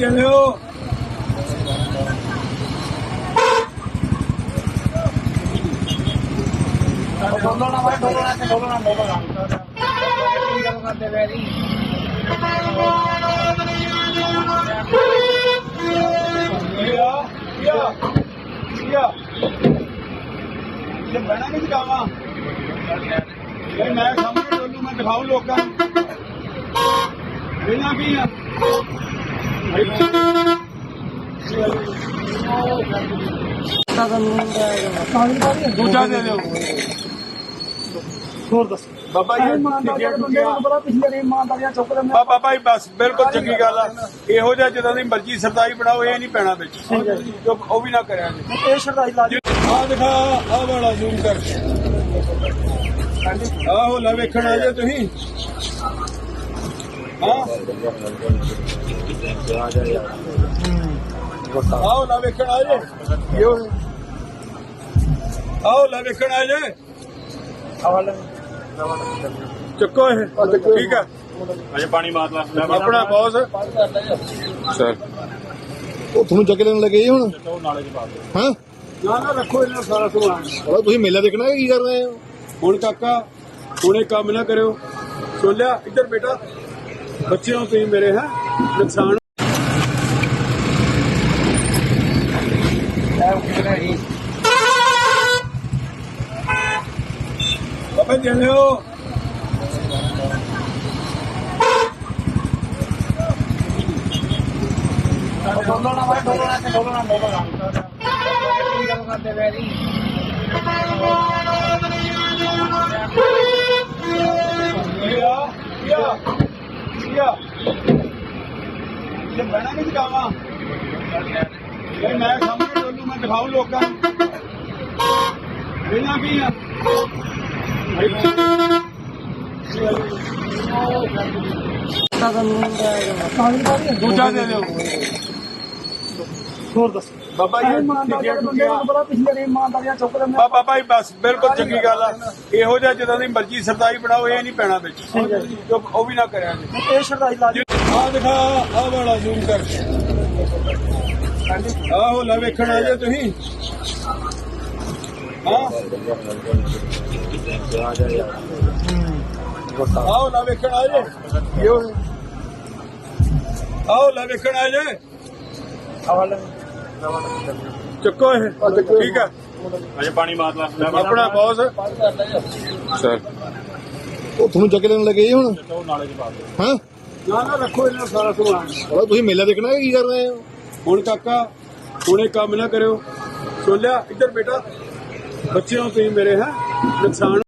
ਚੱਲਿਓ ਬੋਲਣਾ ਮੈਂ ਬੋਲਣਾ ਤੇ ਬੋਲਣਾ ਬੋਲਣਾ ਕੀ ਗੱਲ ਕਰਦੇ ਵੇ ਜੀ ਯਾ ਯਾ ਯਾ ਇਹ ਬਣਾ ਨਹੀਂ ਦਿਖਾਵਾਂ ਇਹ ਮੈਂ ਸਾਹਮਣੇ ਡੋਲੂ, ਮੈਂ ਦਿਖਾਉ ਲੋਕਾਂ ਨੂੰ। ਇਹਨਾਂ ਕੀ ਆ? ਦੂਜਾ ਦੇ ਦਿਓ। ਹੋਰ ਦੱਸ। ਬਾਬਾ ਜੀ ਟਿਕਟ ਟੁਕਿਆ ਬਾ ਬਾਬਾ ਜੀ ਬਸ ਬਿਲਕੁਲ ਚੰਗੀ ਗੱਲ ਆ। ਇਹੋ ਜਿਹਾ ਜਦੋਂ ਦੀ ਮਰਜ਼ੀ ਸਰਦਾਈ ਬਣਾਓ ਇਹ ਨਹੀਂ ਪੈਣਾ ਵਿੱਚ। ਉਹ ਵੀ ਨਾ ਕਰਿਆ ਜੀ। ਇਹ ਸ਼ਰਦਾਈ ਲਾ ਆ ਦਿਖਾ ਆ ਵਾਲਾ ਜ਼ੂਮ ਕਰ। ਆਹੋ ਲੈ ਵੇਖਣ ਆ ਜੇ ਤੁਸੀਂ। ਆਓ ਲੈ ਵੇਖਣ ਆ ਜੇ। ਆਓ ਲੈ ਵੇਖਣ ਆ ਜੇ। ਚੱਕੋ ਇਹ। ਠੀਕ ਆ। ਅਜੇ ਪਾਣੀ ਮਾਰ ਲਾ ਆਪਣਾ ਬੌਸ। ਸਰ ਉਹ ਤੁਹਾਨੂੰ ਚੱਕ ਲੈਣ ਲੱਗੇ ਹੁਣ। ਹਾਂ? ਨਾ ਨਾ ਰੱਖੋ ਇਹਨਾਂ ਸਾਰਾ ਸਮਾਨ। ਉਹ ਤੁਸੀਂ ਮੇਲਾ ਦੇਖਣਾ ਕੀ ਕਰ ਰਹੇ ਹੋ? ਹੁਣ ਕਾਕਾ ਹੁਣੇ ਕੰਮ ਨਾ ਕਰਿਓ। ਸੋਲਿਆ ਇੱਧਰ ਬੇਟਾ। ਬੱਚਿਆਂ ਤੁਸੀਂ ਮੇਰੇ ਹੈ, ਨੁਕਸਾਨ ਬਾਬਾ ਚੱਲਿਓ ਬੋਲਣਾ ਮੈਂ ਬੋਲਣਾ ਤੇ ਬੋਲਣਾ ਬੋਲਣਾ ਕੀ ਗੱਲ ਕਰਦੇ ਵੇ ਜੀ ਯਾ ਯਾ ਯਾ ਇਹ ਮੈਂ ਸਾਹਮਣੇ ਡੋਲੂ ਮੈਂ ਦਿਖਾਉ ਲੋਕਾਂ ਨੂੰ। ਇਹਨਾਂ ਕੀ ਆ? ਦੂਜਾ ਦੇ ਦਿਓ। ਹੋਰ ਦੱਸ। ਬਾਬਾ ਜੀ ਟਿਕਟ ਟੁਕਿਆ ਬੜਾ ਪਿਛਲੇ ਨੇ ਇਮਾਨਦਾਰੀਆਂ ਚੁੱਕ ਲੈਂਦੇ ਬਾ ਬਾਬਾ ਜੀ ਬਸ ਬਿਲਕੁਲ ਚੰਗੀ ਗੱਲ ਆ। ਇਹੋ ਜਿਹਾ ਜਦੋਂ ਦੀ ਮਰਜ਼ੀ ਸਰਦਾਈ ਬਣਾਓ ਇਹ ਨਹੀਂ ਪੈਣਾ ਵਿੱਚ। ਉਹ ਵੀ ਨਾ ਕਰਿਆ ਜੀ। ਇਹ ਸ਼ਰਦਾਈ ਲਾ ਆ ਦਿਖਾ ਆ ਵਾਲਾ ਜ਼ੂਮ ਕਰ। ਆਹੋ ਲੈ ਵੇਖਣ ਆ ਜੇ ਤੁਸੀਂ। ਹਾਂ। ਆਓ ਲੈ ਵੇਖਣ ਆ ਜੇ। ਆਓ ਲੈ ਵੇਖਣ ਆ ਜੇ। ਚੱਕੋ ਇਹ। ਠੀਕ ਆ। ਅਜੇ ਪਾਣੀ ਮਾਰ ਲਾ ਆਪਣਾ ਬੌਸ ਸਰ। ਉਹ ਤੁਹਾਨੂੰ ਚੱਕ ਲੈਣ ਲੱਗੇ ਹੁਣ? ਉਹ ਨਾਲੇ ਚ ਪਾ ਦੇ। ਹਾਂ? ਨਾ ਨਾ ਰੱਖੋ ਇਹਨਾਂ ਸਾਰਾ ਸਮਾਨ। ਤੁਸੀਂ ਮੇਲਾ ਦੇਖਣਾ ਹੈ? ਕੀ ਕਰ ਰਹੇ ਹੋ? ਹੁਣ ਕਾਕਾ ਹੁਣੇ ਕੰਮ ਨਾ ਕਰਿਓ। ਸੋਲਿਆ ਇੱਧਰ ਬੇਟਾ ਬੱਚਿਆਂ ਤੁਸੀਂ ਮੇਰੇ ਹੈ? ਨੁਕਸਾਨ